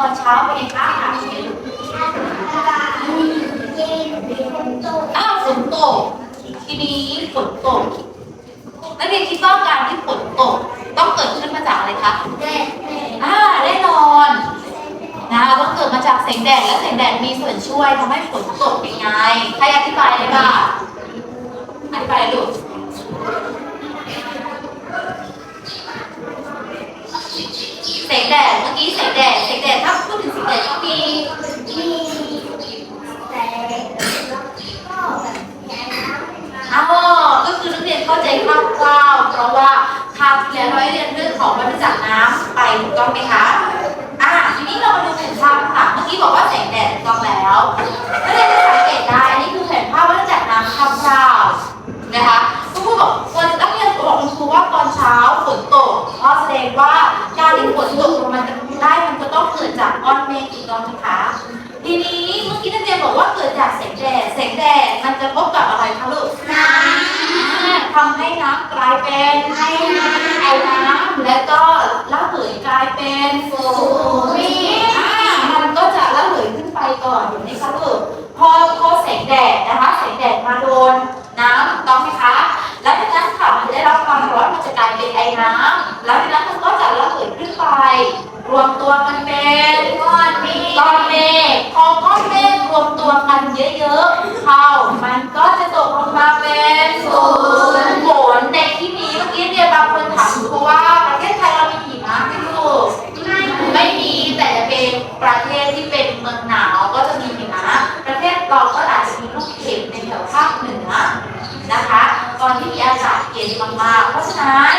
ตอนเช้าเป็นยังไงบ้างคะเห็นอ้าวฝนตก ทีนี้ฝนตกนักเรียนคิดว่าการที่ฝนตกต้องเกิดขึ้นมาจากอะไรคะอ่าแน่นอนนะต้องเกิดมาจากแสงแดดและแสงแดดมีส่วนช่วยทำให้ฝนตกยังไงใครอธิบายได้บ้างอธิบายลูกแสงแดดเมื่อ กี้แสงแดดแสงแดดถ้าพูดถึงแสงแดดก็มีอ๋อก็คือนักเรียนเข้าใจคร่าวๆเพราะว่าคราวที่แล้วเราเรียนเรื่องของวัฏจักรน้ำไปถูกต้องไหมคะอะทีนี้เรามาดูแผนภาพค่ะเมื่อกี้บอกว่าแสงแดดถูกต้องแล้ว อนเมฆถูกต้องไหมคะทีนี้เมื่อกี้นักเรียนบอกว่าเกิดจากแสงแดดแสงแดดมันจะพบกับอะไรคะลูกทำให้น้ำกลายเป็นไอน้ำและก็ระเหยกลายเป็นฝุ่นอ่ามันก็จะระเหยขึ้นไปก่อนอยู่ในคะลูกพอพอแสงแดดนะคะแสงแดดมาโดนน้ำถูกต้องไหมคะแล้วจากนั้นค่ะมันได้รับความร้อนมันจะกลายเป็นไอน้ำแล้วจากนั้นมันก็จะระเหยขึ้นไป รวมตัวกันเป็น ก้อนเมฆก้อนเมฆพอก้อนเมฆรวมตัวกันเยอะๆเข้ามันก็จะตกลงมาเป็นฝนฝนในที่นี้เมื่อกี้เรียบางคนถามเพราะว่าประเทศไทยเรามีหิมะไหมลูกไม่มีแต่จะเป็นประเทศที่เป็นเมืองหนาวก็จะมีหิมะประเทศเราก็อาจจะมีลูกเห็บในแถวภาคเหนือนะคะ ตอนที่มีอากาศเย็นมากๆเพราะฉะนั้น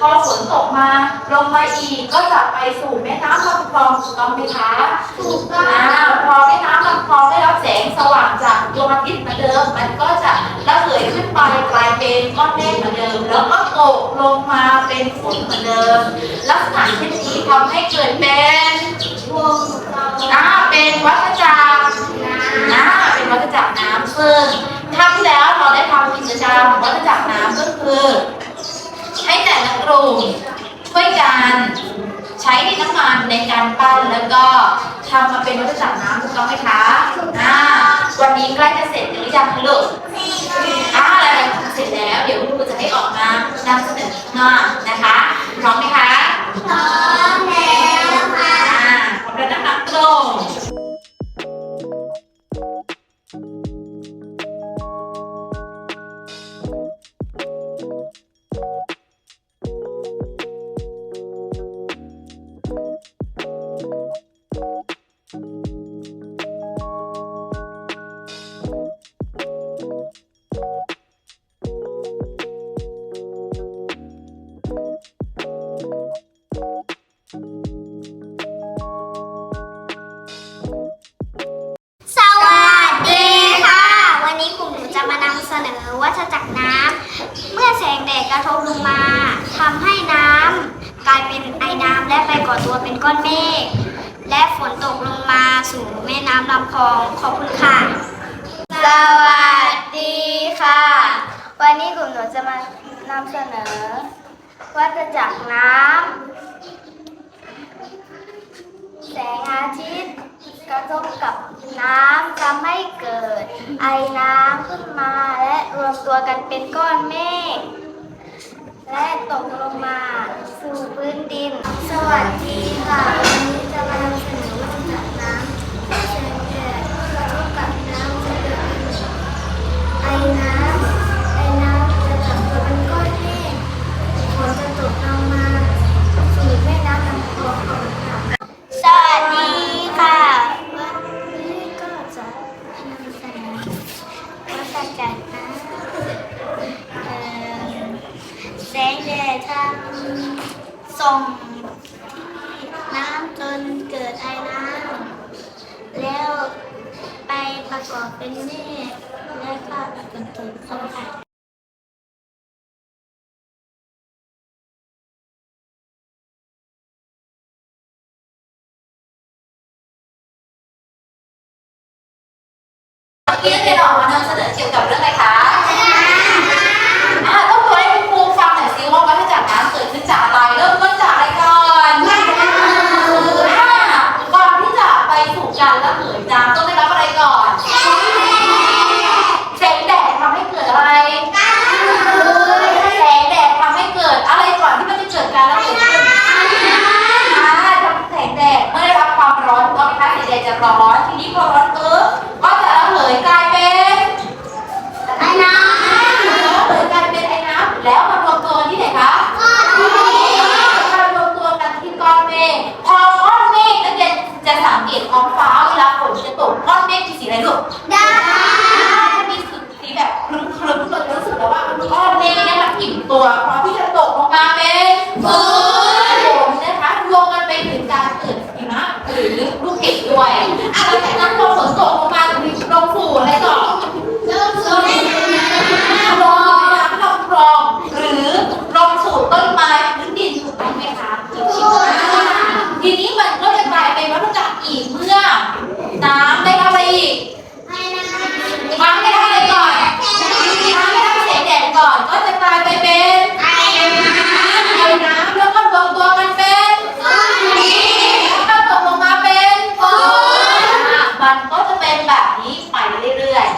พอฝนตกมา ลงมาอีกก็จะไปสู่แม่น้ำลำคลองถูกต้องไหมคะถูกต้องอ่าพอแม่น้ำลำคลองได้รับแสงสว่างจากดวงอาทิตย์เหมือนเดิม มันก็จะระเหยขึ้นไปกลายเป็นก้อนเมฆเหมือนเดิม แล้วก็ตกลงมาเป็นฝนเหมือนเดิม ลักษณะเช่นนี้ทำให้เกิดเป็นวงอ่าเป็นวัฏจักรอ่าเป็นวัฏจักรน้ำซึ่งครั้งที่แล้วเราได้ทำกิจกรรมวัฏจักร ก้อนเมฆและฝนตกลงมาสู่แม่น้ำลำคลอง ขอบคุณค่ะ สวัสดีค่ะ วันนี้กลุ่มหนูจะมานำเสนอ วัฏจักรน้ำแสงอาทิตย์กระทบกับน้ำทำให้เกิด ไอน้ำขึ้นมาและรวมตัวกันเป็นก้อนเมฆและตกลงมา สู่พื้นดิน สวัสดีค่ะ วันนี้จะมานำเสนอวัฏจักรน้ำแสงแดดระทบกับน้ำจะเกิดไอน้ำไอน้ำจะจับตัวเป็นก้อนเมฆฝนจะตกลงมาสู่แม่น้ำลำคลองค่ะสวัสดีค่ะวันนี้ก็จะนำเสนอวัฏจักรนะเอ่อแสงแดดทำ ส่งน้ำจนเกิดไอน้ำแล้วไปประกอบเป็นเมฆและก็เป็นฝนเข้าค่ะเมื่อกี้นักเรียนออกมานำเสนอเกี่ยวกับเรื่องอะไร กันแล้วเหมือนน้ำต้องได้รับอะไรก่อนแสงแดดทำให้เกิดอะไรแสงแดดทำให้เกิดอะไรก่อนที่มันจะเกิดการระเหยขึ้นอ่าทำแสงแดดเมื่อได้รับความร้อนถูกต้องไหมคะแสงแดดจะร้อนทีนี้พอร้อนปุ๊บก็จะระเหยกลายเป็นไอ้น้ำเหยกลายเป็นไอ้น้ำแล้วมารวมตัวที่ไหนคะมารวมตัวกันที่ก้อนเมฆพอก้อนเมฆนักเรียนจะสังเกตท้องฟ้า ตัวพร้อมที่จะตกลงมาเป็น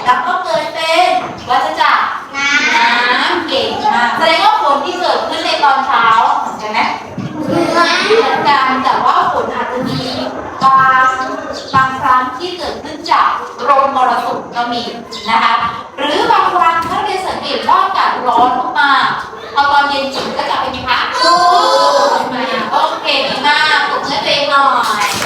แล้ก็เกิดเป็นวัชจักรน้ำเก่งมากแสดงว่าฝนที่เกิดขึ้นในตอนเช้าเห็นไหมเหมือนกันแต่ว่าฝนอาจจะมีบางบางครั้งที่เกิดขึ้นจากลมมรสุมก็มีนะคะหรือบางครั้งถ้าเรียนสังเกตว่าอากาศร้อนมากพอตอนเย็นจิ๋วก็จะเป็นพักโอ้โหโอเคมากปลุกให้ตัวเหน่อย